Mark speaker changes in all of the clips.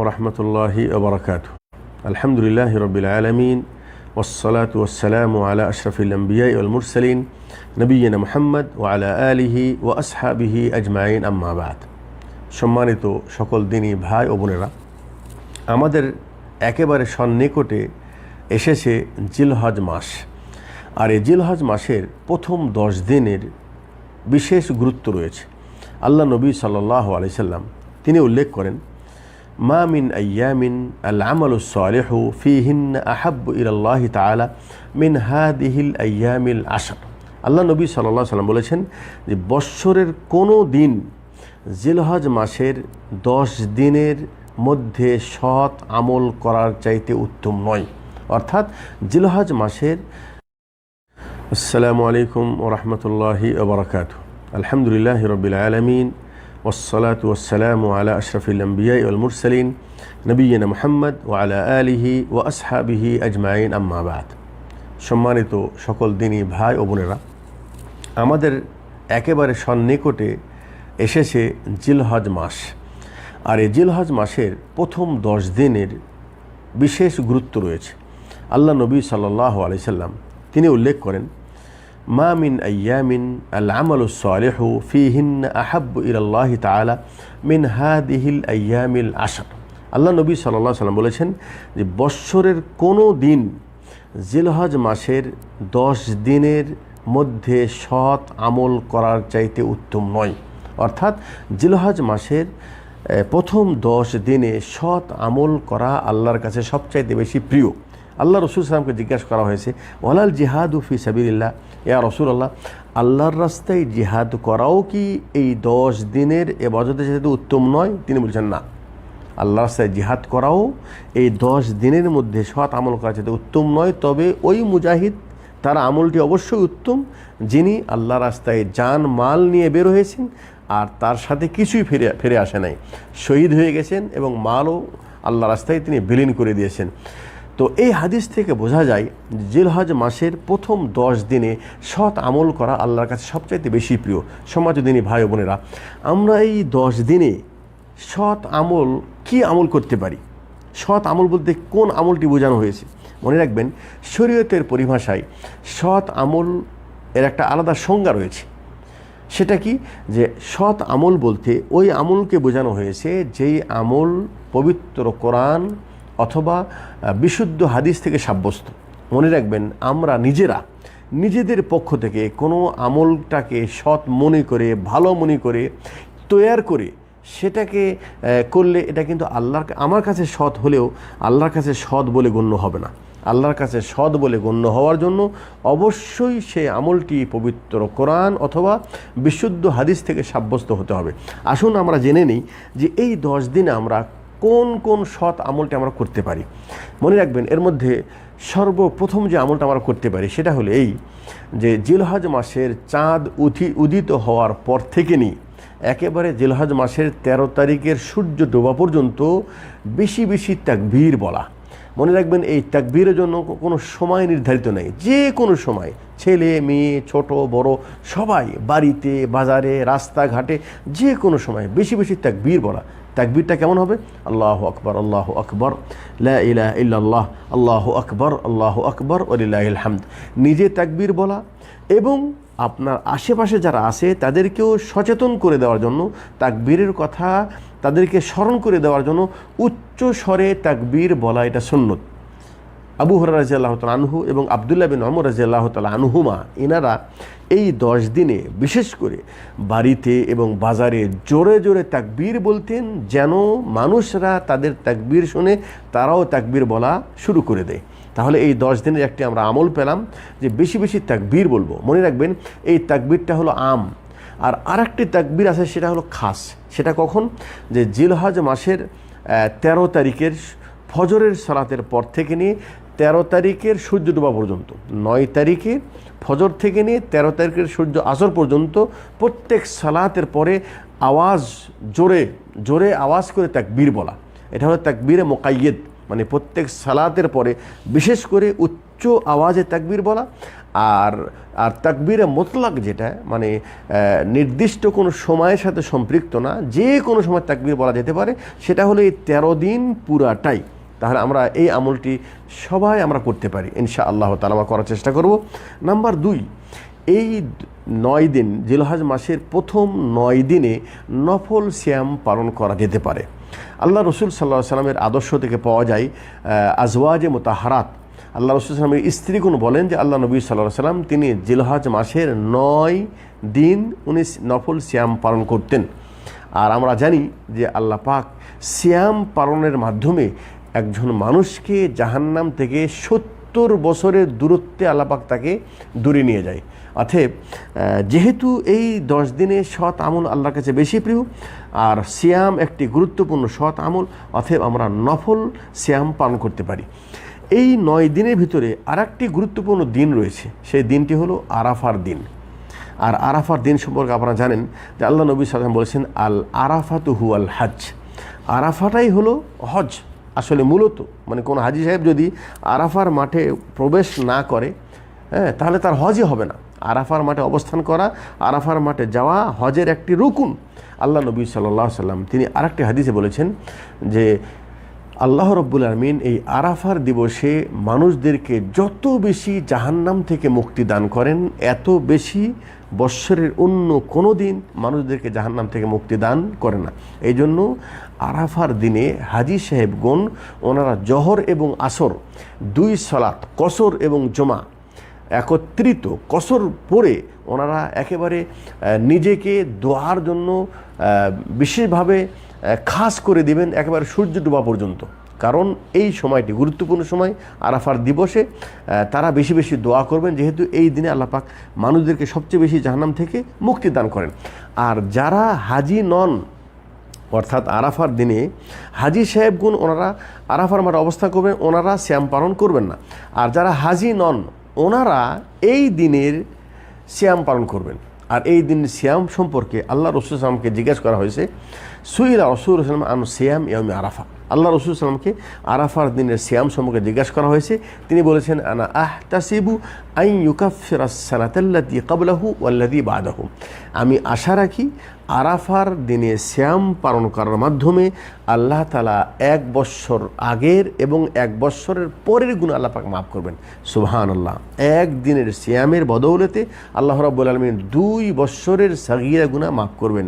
Speaker 1: ওরহমতুল্লাহি আবরকাত আলহামদুলিল্লাহ রবিল আলমিন ওসলাত ওসালাম আলা আশরফিলাম্বিয়াল মুরসলিন নবীন মোহাম্মদ ও আলা আলিহি ও আসহাবিহি আজমাইন। আম্মাবাদ সম্মানিত সকল দিনই ভাই ও বোনেরা, আমাদের একেবারে সন্নিকটে এসেছে জিলহজ মাস। আর এই জিলহজ মাসের প্রথম দশ দিনের বিশেষ গুরুত্ব রয়েছে। আল্লাহ নবী সাল্লাহ আলাইসাল্লাম তিনি উল্লেখ করেন মা মিন আয়ামিন আল আমাল সালেহ ফিহিন আহাব ইল্লাহ তালা মিন হাদিহিল আয়ামিল আশার। আল্লাহ নবী সাল্লাহ সাল্লাম বলেছেন যে বৎসরের কোনো দিন জিলহজ মাসের দশ দিনের মধ্যে সৎ আমল করার চাইতে উত্তম নয়। অর্থাৎ জিলহজ মাসের আসসালামু আলাইকুম ওরহমতুল্লাহি ওবরাকাত আলহামদুলিল্লাহ রবিল আলমিন। والصلاة والسلام على أشرف الأنبياء والمرسلين نبينا محمد وعلى آله وأصحابه أجمعين أما بعد সম্মানিত সকল দিনই ভাই ও বোনেরা আমাদের একেবারে সন্নিকটে এসেছে জিলহজ মাস আর এই জিলহজ মাসের প্রথম দশ দিনের বিশেষ গুরুত্ব রয়েছে আল্লাহ নবী সাল্লাহ আলাইসাল্লাম তিনি উল্লেখ করেন মা মিন আয়ামিন আল আমাল সালেহ ফিহিন আহাব ইল্লাহ তালা মিন হাদিহিল আয়ামিল আশার। আল্লাহ নবী সাল্লাহ সাল্লাম বলেছেন যে বৎসরের কোনো দিন জিলহজ মাসের দশ দিনের মধ্যে সৎ আমল করার চাইতে উত্তম নয়। অর্থাৎ জিলহজ মাসের প্রথম দশ দিনে সৎ আমল করা আল্লাহর কাছে সবচাইতে বেশি প্রিয়। আল্লাহ রসুল সালামকে জিজ্ঞাসা করা হয়েছে, ওয়ালাল জিহাদ উফি সাবিল্লাহ ইয়া রসুল আল্লাহ আল্লাহর রাস্তায় জিহাদ করাও কি এই দশ দিনের এবাজতে যেহেতু উত্তম নয়? তিনি বলছেন, না। আল্লাহ রাস্তায় জিহাদ করাও এই দশ দিনের মধ্যে সৎ আমল করা যেতে উত্তম নয়। তবে ওই মুজাহিদ, তার আমলটি অবশ্যই উত্তম, যিনি আল্লাহ রাস্তায় যান, মাল নিয়ে বের হয়েছেন আর তার সাথে কিছুই ফিরে ফিরে আসে নাই। শহীদ হয়ে গেছেন এবং মালও আল্লাহ রাস্তায় তিনি বিলীন করে দিয়েছেন। তো এই হাদিস থেকে বোঝা যায় জিলহজ মাসের প্রথম দশ দিনে সৎ আমল করা আল্লাহর কাছে সবচাইতে বেশি প্রিয় সমাজ দিনী ভাই বোনেরা। আমরা এই দশ দিনে সৎ আমল কি আমল করতে পারি? সৎ আমল বলতে কোন আমলটি বোঝানো হয়েছে? মনে রাখবেন, শরীয়তের পরিভাষায় সৎ আমল এর একটা আলাদা সংজ্ঞা রয়েছে। সেটা কি? যে সৎ আমল বলতে ওই আমলকে বোঝানো হয়েছে যেই আমল পবিত্র কোরআন অথবা বিশুদ্ধ হাদিস থেকে সাব্যস্ত। মনে রাখবেন, আমরা নিজেরা, নিজেদের পক্ষ থেকে কোনো আমলটাকে সৎ মনে করে, ভালো মনে করে, তৈয়ার করে, সেটাকে করলে এটা কিন্তু আল্লাহর আমার কাছে সৎ হলেও আল্লাহর কাছে সৎ বলে গণ্য হবে না। আল্লাহর কাছে সৎ বলে গণ্য হওয়ার জন্য অবশ্যই সে আমলটি পবিত্র কোরআন অথবা বিশুদ্ধ হাদিস থেকে সাব্যস্ত হতে হবে। আসুন আমরা জেনে নিই যে এই দশ দিনে আমরা কোন কোন সৎ আমলটি আমরা করতে পারি। মনে রাখবেন, এর মধ্যে সর্বপ্রথম যে আমলটা আমরা করতে পারি সেটা হলো এই যে জিলহজ মাসের চাঁদ উঠি উদিত হওয়ার পর থেকে নিয়ে একেবারে জিলহজ মাসের ১৩ তারিখের সূর্য ডোবা পর্যন্ত বেশি বেশি তাকবীর বলা। মনে রাখবেন, এই তাকবীরের জন্য কোনো সময় নির্ধারিত নেই। যে কোনো সময়, ছেলে, মেয়ে, ছোট, বড়, সবাই বাড়িতে, বাজারে, রাস্তাঘাটে যে কোনো সময় বেশি বেশি তাকবীর বলা। তাকবীরটা কেমন হবে? আল্লাহ আকবর আল্লাহ আকবর লাহ আল্লাহ আকবর আল্লাহ আকবর অলিল্লাহ হামদ নিজে তাকবীর বলা এবং আপনার আশেপাশে যারা আছে তাদেরকেও সচেতন করে দেওয়ার জন্য, তাকবীরের কথা তাদেরকে স্মরণ করে দেওয়ার জন্য উচ্চ স্বরে তাকবীর বলা এটা সুন্নত। আবু হর রাজি আল্লাহ আনহু এবং আবদুল্লাহ বিন অমর রাজি আল্লাহ আনহুমা এনারা এই দশ দিনে বিশেষ করে বাড়িতে এবং বাজারে জোরে জোরে তাকবীর বলতেন যেন মানুষরা তাদের তাকবীর শুনে তারাও তাকবীর বলা শুরু করে দেয়। তাহলে এই দশ দিনের একটি আমরা আমল পেলাম যে বেশি বেশি তাকবীর বলব। মনে রাখবেন, এই তাকবীরটা হলো আম। আর আরেকটি তাকবীর আছে, সেটা হলো খাস। সেটা কখন? যে জিলহজ মাসের তেরো তারিখের ফজরের সালাতের পর থেকে নিয়ে তেরো তারিখের সূর্য ডোবা পর্যন্ত, নয় তারিখে ফজর থেকে নিয়ে তেরো তারিখের সূর্য আসর পর্যন্ত প্রত্যেক সালাতের পরে আওয়াজ জোরে জোরে আওয়াজ করে তাকবীর বলা। এটা হলো তাকবীরে মোকাইয়েদ মানে প্রত্যেক সালাতের পরে বিশেষ করে উচ্চ আওয়াজে তাকবীর বলা। আর আর তাকবীরে মোতলাক যেটা মানে নির্দিষ্ট কোনো সময়ের সাথে সম্পৃক্ত না, যে কোনো সময় তাকবীর বলা যেতে পারে, সেটা হলো এই তেরো দিন পুরাটাই। তাহলে আমরা এই আমলটি সবাই আমরা করতে পারি ইনশা আল্লাহ তালা আমরা করার চেষ্টা করব। নাম্বার দুই, এই নয় দিন, জিলহাজ মাসের প্রথম নয় দিনে নফল শ্যাম পালন করা যেতে পারে। আল্লাহ রসুল সাল্লাহ সাল্লামের আদর্শ থেকে পাওয়া যায় আজওয়াজে মোতাহারাত। আল্লাহ রসুল সাল্লামের স্ত্রীগুণ বলেন যে, আল্লাহ নবী সাল্লাহ সাল্লাম তিনি জিলহাজ মাসের নয় দিন উনি নফল শ্যাম পালন করতেন। আর আমরা জানি যে, আল্লাহ পাক শ্যাম পালনের মাধ্যমে একজন মানুষকে জাহান্নাম থেকে সত্তর বছরের দূরত্বে আলাপাক তাকে দূরে নিয়ে যায়। অতএব যেহেতু এই দশ দিনে সৎ আমল আল্লাহর কাছে বেশি প্রিয়, আর শ্যাম একটি গুরুত্বপূর্ণ সৎ আমল, অতএব আমরা নফল শ্যাম পালন করতে পারি। এই নয় দিনের ভিতরে আর একটি গুরুত্বপূর্ণ দিন রয়েছে, সেই দিনটি হলো আরাফার দিন। আর আরাফার দিন সম্পর্কে আপনারা জানেন যে আল্লাহ নবী সাল্লাম বলেছেন, আল আরাফাতু হু আল হাজ আরাফাটাই হলো হজ আসলে মূলত মানে কোনো হাজি সাহেব যদি আরাফার মাঠে প্রবেশ না করে হ্যাঁ তাহলে তার হজই হবে না। আরাফার মাঠে অবস্থান করা, আরাফার মাঠে যাওয়া, হজের একটি রুকুন। আল্লাহ নবী সাল্লাম তিনি আরেকটি হাদিসে বলেছেন যে আল্লাহ রব্বুল আলমিন এই আরাফার দিবসে মানুষদেরকে যত বেশি জাহান্নাম থেকে মুক্তি দান করেন, এত বেশি বৎসরের অন্য কোনো দিন মানুষদেরকে জাহান্নাম থেকে মুক্তি দান করে না। এই জন্য আরাফার দিনে হাজি সাহেবগণ, ওনারা জহর এবং আসর, দুই সলাত, কসর এবং জমা একত্রিত, কসর পরে ওনারা একেবারে নিজেকে দোয়ার জন্য বিশেষভাবে খাস করে দিবেন একেবারে সূর্য ডোবা পর্যন্ত। কারণ এই সময়টি গুরুত্বপূর্ণ সময়, আরাফার দিবসে তারা বেশি বেশি দোয়া করবেন, যেহেতু এই দিনে আল্লাপাক মানুষদেরকে সবচেয়ে বেশি জাহান্নাম থেকে মুক্তি দান করেন। আর যারা হাজি নন, অর্থাৎ আরাফার দিনে, হাজি সাহেবগুন ওনারা আরাফার মাঠে অবস্থা করবেন, ওনারা শ্যাম পালন করবেন না। আর যারা হাজি নন ওনারা এই দিনের শ্যাম পালন করবেন। আর এই দিনের শ্যাম সম্পর্কে আল্লাহ রসুল আসলামকে জিজ্ঞেস করা হয়েছে, সুইলা রসুল আসলাম আনু শ্যাম ইয়মি আরাফা? আল্লাহ রসুল সালামকে আরাফার দিনের শ্যাম সম্পর্কে জিজ্ঞাসা করা হয়েছে। তিনি বলেছেন, আনা আহ তাসিবু আই ইউকাফিরাসালাতাল্লাদি কাবলাহু ওয়াল্লাদি বাদাহু। আমি আশা রাখি আরাফার দিনে শ্যাম পালন করার মাধ্যমে আল্লাহ তালা এক বৎসর আগের এবং এক বৎসরের পরের গুণ আল্লাহ মাফ করবেন। সুবহান আল্লাহ এক দিনের শ্যামের বদৌলতে আল্লাহ রাব্বুল আলমিন দুই বৎসরের সাগিরা গুণা মাফ করবেন।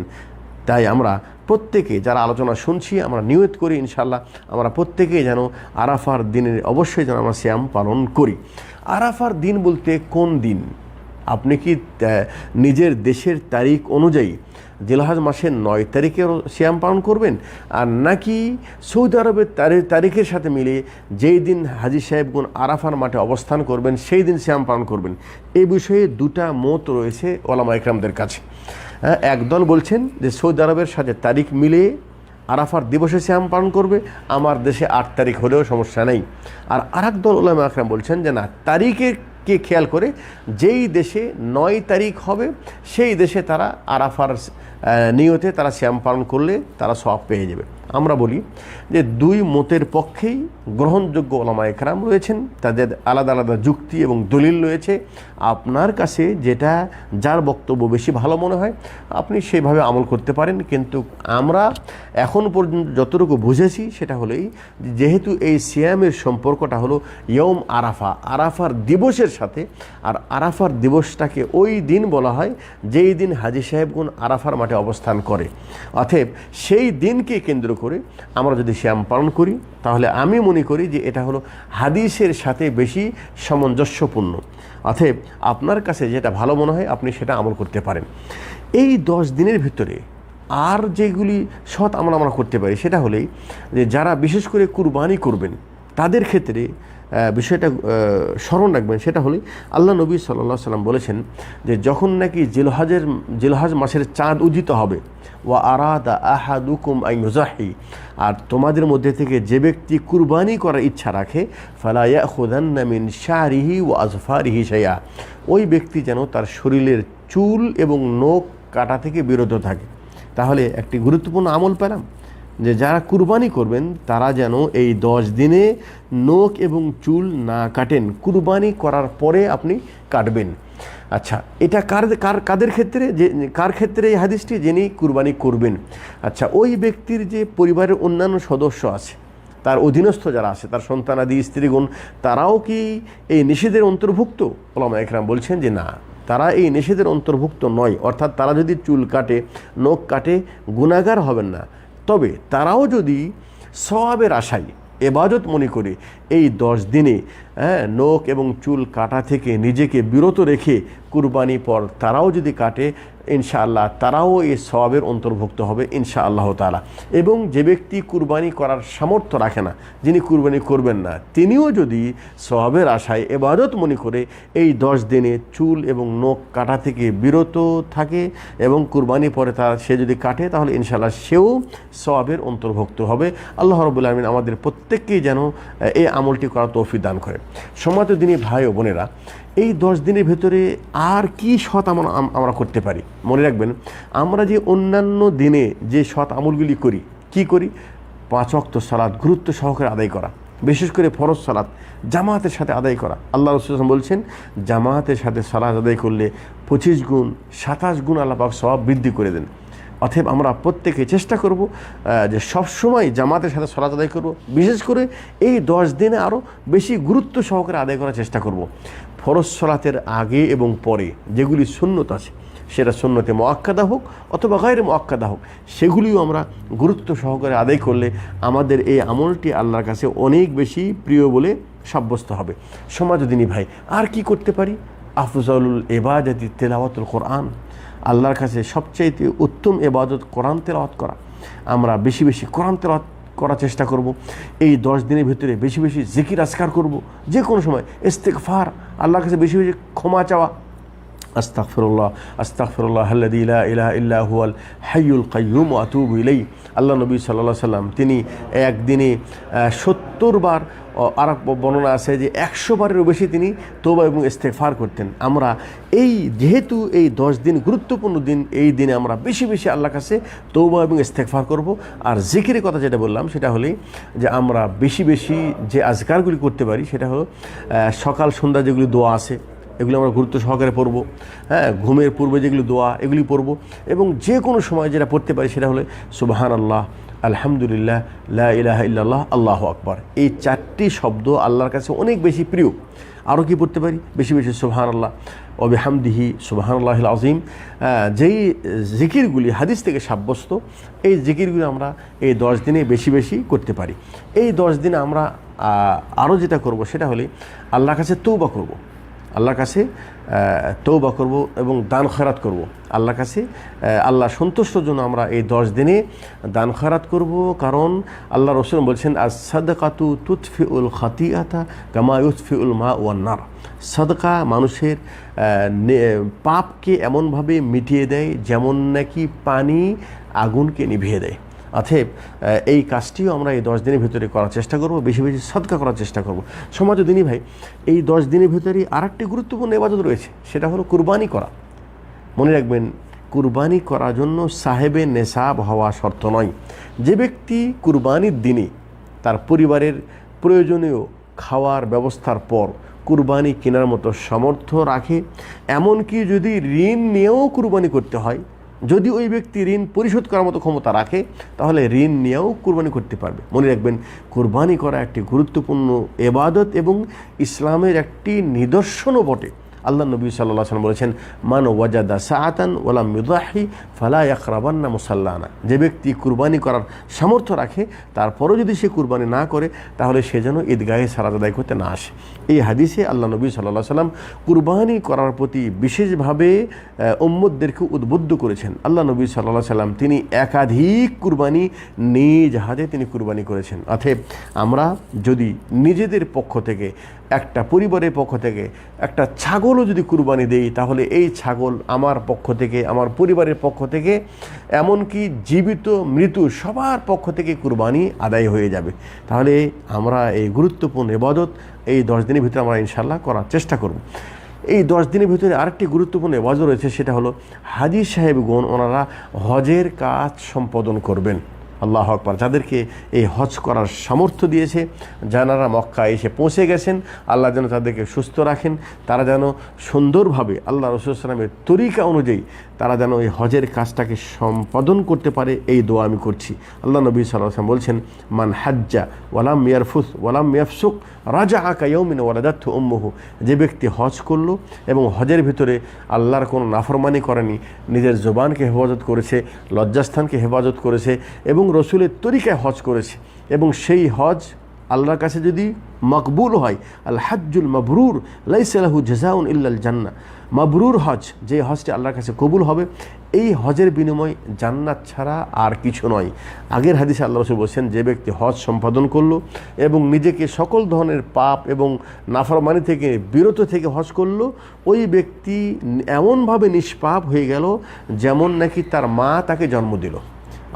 Speaker 1: তাই আমরা প্রত্যেকে যারা আলোচনা শুনছি, আমরা নিয়ত করি ইনশাল্লাহ আমরা প্রত্যেকেই যেন আরাফার দিনের, অবশ্যই যেন আমরা শ্যাম পালন করি। আরাফার দিন বলতে কোন দিন? আপনি কি নিজের দেশের তারিখ অনুযায়ী জিলহাজ মাসের নয় তারিখের শ্যাম পালন করবেন? আর নাকি সৌদি আরবের তারি- তারিখের সাথে মিলে যেই দিন হাজি সাহেবগুন আরাফার মাঠে অবস্থান করবেন, সেই দিন শ্যাম পালন করবেন? এই বিষয়ে দুটা মত রয়েছে ওলামা একরামদের কাছে। একদল বলছেন যে সৌদি আরবের সাথে তারিখ মিলে আরাফার দিবসে শ্যাম পালন করবে। আমার দেশে আট তারিখ হলেও সমস্যা নেই। আর আরেক দল ওলামা আকরাম বলছেন যে না তারিখে কে খেয়াল করে, যেই দেশে নয় তারিখ হবে, সেই দেশে তারা আরাফার নিয়তে তারা শ্যাম পালন করলে তারা সব পেয়ে যাবে। আমরা বলি যে দুই মতের পক্ষেই গ্রহণযোগ্য ওলামা একরাম রয়েছেন, তাদের আলাদা আলাদা যুক্তি এবং দলিল রয়েছে। আপনার কাছে যেটা, যার বক্তব্য বেশি ভালো মনে হয়, আপনি সেইভাবে আমল করতে পারেন। কিন্তু আমরা এখন পর্যন্ত যতটুকু বুঝেছি, সেটা হলোই যেহেতু এই সিয়ামের সম্পর্কটা হলো ইয়ম আরাফা, আরাফার দিবসের সাথে, আর আরাফার দিবসটাকে ওই দিন বলা হয়, যেই দিন হাজি সাহেবগুন আরাফার মাঠে অবস্থান করে। অতএব সেই দিনকে কেন্দ্র করে আমরা যদি শ্যাম পালন করি, তাহলে আমি মনে করি যে এটা হলো হাদিসের সাথে বেশি সামঞ্জস্যপূর্ণ। অতএব আপনার কাছে যেটা ভালো মনে হয়, আপনি সেটা আমল করতে পারেন। এই দশ দিনের ভিতরে আর যেগুলি সৎ আমল আমরা করতে পারি, সেটা হলেই যে যারা বিশেষ করে কুরবানি করবেন তাদের ক্ষেত্রে বিষয়টা স্মরণ রাখবেন, সেটা হলে আল্লাহ নবী সাল্লাহ সাল্লাম বলেছেন যে যখন নাকি জিলহাজের, জিলহাজ মাসের চাঁদ উদিত হবে, ওয়া আরাদা আহাদুকুম আই মুজাহি আর তোমাদের মধ্যে থেকে যে ব্যক্তি কুরবানি করার ইচ্ছা রাখে ফালাইয়া খুদান্না মিন শাহরিহি ও আজফারিহি শাইয়া ওই ব্যক্তি যেন তার শরীরের চুল এবং নখ কাটা থেকে বিরত থাকে। তাহলে একটি গুরুত্বপূর্ণ আমল পেলাম। যে যারা কুরবানি করবেন, তারা যেন এই দশ দিনে নখ এবং চুল না কাটেন। কুরবানি করার পরে আপনি কাটবেন। আচ্ছা এটা কার কার, কাদের ক্ষেত্রে? যে, কার ক্ষেত্রে এই হাদিসটি? যিনি কুরবানি করবেন। আচ্ছা ওই ব্যক্তির যে পরিবারের অন্যান্য সদস্য আছে, তার অধীনস্থ যারা আছে, তার সন্তানাদি স্ত্রীগণ, তারাও কি এই নিষেধের অন্তর্ভুক্ত? ওলামা একরাম বলছেন যে না, তারা এই নিষেধের অন্তর্ভুক্ত নয়। অর্থাৎ তারা যদি চুল কাটে, নখ কাটে গুণাগার হবেন না। তবে তারাও যদি সবাবের আশায় এবাজত মনে করে এই দশ দিনে হ্যাঁ নখ এবং চুল কাটা থেকে নিজেকে বিরত রেখে কুরবানি পর তারাও যদি কাটে ইনশাআল্লাহ তারাও এই সওয়াবের অন্তর্ভুক্ত হবে ইনশা আল্লাহ তালা এবং যে ব্যক্তি কুরবানি করার সামর্থ্য রাখে না, যিনি কুরবানি করবেন না, তিনিও যদি সওয়াবের আশায় এবাদত মনে করে এই দশ দিনে চুল এবং নখ কাটা থেকে বিরত থাকে এবং কুরবানি পরে তার সে যদি কাটে, তাহলে ইনশাআল্লাহ সেও সওয়াবের অন্তর্ভুক্ত হবে। আল্লাহ রবুল্লা আলমিন আমাদের প্রত্যেককেই যেন এই আমলটি করার তৌফিক দান করে সমাজ দিনী ভাই ও বোনেরা এই দশ দিনের ভেতরে আর কি সৎ আমল আম- আমরা করতে পারি? মনে রাখবেন, আমরা যে অন্যান্য দিনে যে সৎ আমলগুলি করি, কি করি? পাঁচ অক্ত সালাদ গুরুত্ব সহকারে আদায় করা, বিশেষ করে ফরজ সালাদ জামাতের সাথে আদায় করা। আল্লাহ রসুল বলছেন, জামাতের সাথে সালাদ আদায় করলে পঁচিশ গুণ, সাতাশ গুণ আল্লাহ পাক সব বৃদ্ধি করে দেন। অতএব আমরা প্রত্যেকে চেষ্টা করব যে সবসময় জামাতের সাথে সলাত আদায় করব। বিশেষ করে এই দশ দিনে আরও বেশি গুরুত্ব সহকারে আদায় করার চেষ্টা করব। ফরজ সলাতের আগে এবং পরে যেগুলি সুন্নত আছে, সেটা সুন্নতে মোয়াক্কাদা হোক অথবা গায়ের মোয়াক্কাদা হোক, সেগুলিও আমরা গুরুত্ব সহকারে আদায় করলে আমাদের এই আমলটি আল্লাহর কাছে অনেক বেশি প্রিয় বলে সাব্যস্ত হবে। সমাজদিনী ভাই, আর কি করতে পারি? আফজালুল এবাজাতি তেলাওয়াতুল কোরআন। আল্লাহর কাছে সবচাইতে উত্তম এবাদত কোরআন তেলাওয়াত করা। আমরা বেশি বেশি কোরআন তেলাওয়াত করার চেষ্টা করব। এই দশ দিনের ভিতরে বেশি বেশি জিকির, আজকার করব। যে কোনো সময় এস্তেক ফার আল্লাহ কাছে বেশি বেশি ক্ষমা চাওয়া। আস্তাগফিরুল্লাহ আস্তাগফিরুল্লাহ আল্লাযী লা ইলাহ ইল্লা হুয়াল হাইয়ুল কাইয়ুম আতুবু ইলাই আল্লাহ নবী সাল্লাল্লাহু সাল্লাম তিনি একদিনে সত্তর বার আর বর্ণনা আছে যে একশো বারেরও বেশি তিনি তোবা এবং ইস্তেফার করতেন। আমরা এই যেহেতু এই দশ দিন গুরুত্বপূর্ণ দিন, এই দিনে আমরা বেশি বেশি আল্লাহ কাছে তৌবা এবং ইস্তেকফার করব। আর জিকিরের কথা যেটা বললাম, সেটা হলেই যে আমরা বেশি বেশি যে আজকারগুলি করতে পারি, সেটা হলো সকাল, সন্ধ্যা যেগুলি দোয়া আছে, এগুলো আমরা গুরুত্ব সহকারে পড়ব। হ্যাঁ ঘুমের পূর্বে যেগুলি দোয়া, এগুলি পড়ব। এবং যে কোনো সময় যেটা পড়তে পারি, সেটা হলো সুবাহান আল্লাহ আলহামদুলিল্লাহ, লা ইলাহা ইল্লাল্লাহ, আল্লাহ আকবর। এই চারটি শব্দ আল্লাহর কাছে অনেক বেশি প্রিয়। আরও কি পড়তে পারি? বেশি বেশি সুবাহান আল্লাহ অবিহামদিহি সুবাহান আল্লাহ আজিম যেই জিকিরগুলি, হাদিস থেকে সাব্যস্ত, এই জিকিরগুলি আমরা এই দশ দিনে বেশি বেশি করতে পারি। এই দশ দিনে আমরা আরও যেটা করব, সেটা হলে আল্লাহর কাছে তৌবা করব। আল্লাহর কাছে তৌবা করব এবং দান খয়রাত করব। আল্লাহর কাছে আল্লাহ সন্তুষ্টর জন্য আমরা এই দশ দিনে দান খয়রাত করব। কারণ আল্লাহ রসুল বলছেন আজ সাদকাতু তুৎফি উল খাতিয়াতা কামা ইউৎফি উল মা ওয়ান্নার সদকা মানুষের পাপকে এমনভাবে মিটিয়ে দেয় যেমন নাকি পানি আগুনকে নিভিয়ে দেয়। আহ, এই কাজটিও আমরা এই দশ দিনের ভিতরে করার চেষ্টা করব বেশি বেশি সদকা করার চেষ্টা করব। সমাজ দিনী ভাই এই দশ দিনের ভিতরে আরেকটি গুরুত্বপূর্ণ এবাদত রয়েছে সেটা হলো কুরবানি করা। মনে রাখবেন কুরবানি করার জন্য সাহেবে নেশাব হওয়া শর্ত নয়। যে ব্যক্তি কুরবানির দিনে তার পরিবারের প্রয়োজনীয় খাওয়ার ব্যবস্থার পর কুরবানি কেনার মতো সামর্থ্য রাখে এমনকি যদি ঋণ নিয়েও কুরবানি করতে হয় যদি ওই ব্যক্তি ঋণ পরিশোধ করার মতো ক্ষমতা রাখে, তাহলে ঋণ নিয়েও কোরবানি করতে পারবে। মনে রাখবেন, কোরবানি করা একটি গুরুত্বপূর্ণ এবাদত এবং ইসলামের একটি নিদর্শনও বটে। আল্লাহ নবী সাল্লাহ সাল্লাম বলেছেন, মান ওয়াজাদা সাআতান ওয়ালাম মিদাহি ফালা ইয়াকরাবান্না মুসাল্লানা। যে ব্যক্তি কুরবানি করার সামর্থ্য রাখে, তারপরও যদি সে কুরবানি না করে, তাহলে সে যেন ঈদগাহে সারাদ আদায় করতে না আসে। এই হাদিসে আল্লাহ নবী সাল্লাহ সাল্লাম কুরবানি করার প্রতি বিশেষভাবে উম্মদদেরকে উদ্বুদ্ধ করেছেন। আল্লাহ নবী সাল্লাহ সাল্লাম তিনি একাধিক কুরবানি নিজ হাতে তিনি কুরবানি করেছেন। অতএব আমরা যদি নিজেদের পক্ষ থেকে একটা পরিবারের পক্ষ থেকে একটা ছাগলও যদি কুরবানি দেই, তাহলে এই ছাগল আমার পক্ষ থেকে, আমার পরিবারের পক্ষ থেকে, এমনকি জীবিত মৃত্যু সবার পক্ষ থেকে কুরবানি আদায় হয়ে যাবে। তাহলে আমরা এই গুরুত্বপূর্ণ এবাদত এই দশ দিনের ভিতরে আমরা ইনশাল্লাহ করার চেষ্টা করব। এই দশ দিনের ভিতরে আরেকটি গুরুত্বপূর্ণ এবাদত রয়েছে, সেটা হলো হাজি সাহেবগণ, ওনারা হজের কাজ সম্পাদন করবেন। আল্লাহ আকবর, যাদেরকে এই হজ করার সামর্থ্য দিয়েছে যারা মক্কা এসে পৌঁছে গেছেন, আল্লাহ যেন তাদেরকে সুস্থ রাখেন, তারা যেন সুন্দরভাবে আল্লাহ রসুলামের তরিকা অনুযায়ী তারা যেন এই হজের কাজটাকে সম্পাদন করতে পারে, এই দোয়া আমি করছি। আল্লাহ নবী সাল্লাম বলছেন, মান হাজ্জা ওয়ালাম মিয়ারফুস ওয়ালাম মিয়াফসুক রাজা আকা ইয়মিন ওয়ালাদাত্থ উম্মহু। যে ব্যক্তি হজ করল এবং হজের ভিতরে আল্লাহর কোনো নাফরমানি করেনি, নিজের জোবানকে হেফাজত করেছে, লজ্জাস্থানকে হেফাজত করেছে এবং রসুলের তরিকায় হজ করেছে। এবং সেই হজ আল্লাহর কাছে যদি মকবুল হয়, আল হাজ্জুল মবরুর লাইসালাহু জাজাউন ইল্লাল জান্না মবরুর হজ, যে হজটি আল্লাহর কাছে কবুল হবে, এই হজের বিনিময় জান্নাত ছাড়া আর কিছু নয়। আগের হাদিসে আল্লাহ রসুল বলছেন, যে ব্যক্তি হজ সম্পাদন করল এবং নিজেকে সকল ধরনের পাপ এবং নাফরমানি থেকে বিরত থেকে হজ করল, ওই ব্যক্তি এমনভাবে নিষ্পাপ হয়ে গেল, যেমন নাকি তার মা তাকে জন্ম দিল।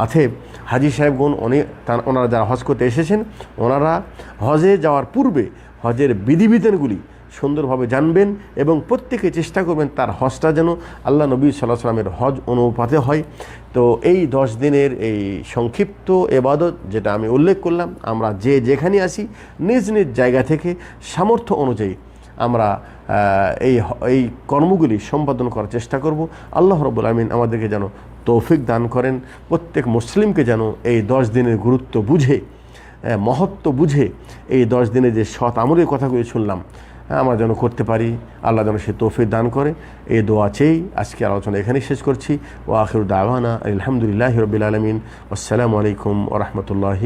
Speaker 1: অতএব হাজি সাহেবগণ অনেক ওনারা যারা হজ করতে এসেছেন, ওনারা হজে যাওয়ার পূর্বে হজের বিধিবিধানগুলি সুন্দরভাবে জানবেন এবং প্রত্যেকে চেষ্টা করবেন তার হজটা যেন আল্লাহ নবী সাল্লাহ সাল্লামের হজ অনুপাতে হয়। তো এই দশ দিনের এই সংক্ষিপ্ত এবাদত যেটা আমি উল্লেখ করলাম, আমরা যে যেখানে আসি নিজ নিজ জায়গা থেকে সামর্থ্য অনুযায়ী আমরা এই এই কর্মগুলি সম্পাদন করার চেষ্টা করব। আল্লাহ রবুল আলমিন আমাদেরকে যেন তৌফিক দান করেন। প্রত্যেক মুসলিমকে যেন এই দশ দিনের গুরুত্ব বুঝে মহত্ব বুঝে এই দশ দিনে যে সৎ আমলের কথাগুলি শুনলাম আমরা যেন করতে পারি। আল্লাহ যেন সে তৌফিক দান করে। এই দোয়া চেয়েই আজকে আলোচনা এখানেই শেষ করছি। ও আখির দাওয়ানা আলহামদুলিল্লাহ রবিল আলমিন। আসসালামু আলাইকুম ও রহমতুল্লাহি